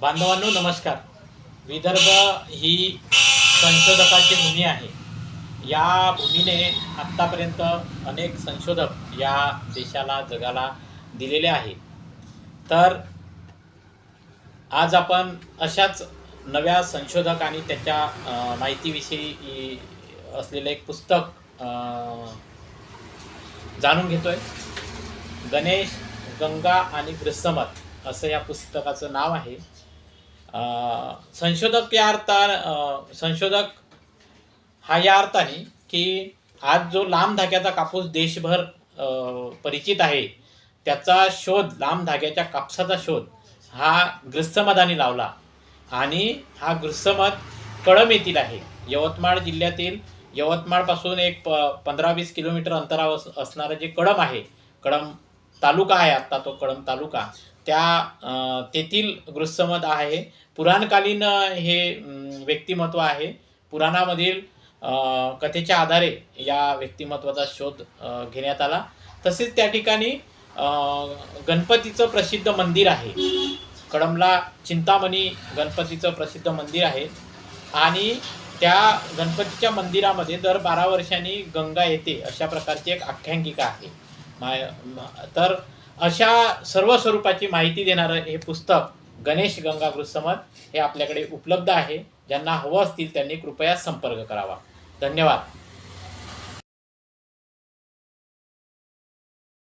बांधवांनो नमस्कार. विदर्भ ही संशोधकाची भूमी आहे. या भूमीने आत्तापर्यंत अनेक संशोधक या देशाला जगाला दिलेले आहे. तर आज आपण अशाच नव्या संशोधक आणि त्याच्या माहितीविषयी असलेलं एक पुस्तक जाणून घेतोय. गणेश गंगा आणि ग्रस्तमत असं या पुस्तकाचं नाव आहे. संशोधक या अर्थान संशोधक हा या अर्थाने की आज जो लांब धाग्याचा कापूस देशभर परिचित आहे त्याचा शोध लांब धाग्याच्या कापसाचा शोध हा ग्रस्तमदानी लावला. आणि हा ग्रस्तमत कळम येथील आहे. यवतमाळ जिल्ह्यातील यवतमाळपासून एक प पंधरा वीस किलोमीटर अंतरावर अस- असणारं जे कळम आहे कळम तालुका आहे आत्ता तो कळम तालुका. त्या तेथील गृहसमद आहे. पुराणकालीन हे व्यक्तिमत्व आहे. पुराणामधील कथेच्या आधारे या व्यक्तिमत्वाचा शोध घेण्यात आला. तसेच त्या ठिकाणी गणपतीचं प्रसिद्ध मंदिर आहे. कळमला चिंतामणी गणपतीचं प्रसिद्ध मंदिर आहे. आणि त्या गणपतीच्या मंदिरामध्ये दर बारा वर्षांनी गंगा येते अशा प्रकारची एक आख्यांकिका आहे. मा तर अशा सर्व स्वरूपाची माहिती देणारं हे पुस्तक गणेश गंगा गृहसमत हे आपल्याकडे उपलब्ध आहे. ज्यांना हवं असतील त्यांनी कृपया संपर्क करावा. धन्यवाद.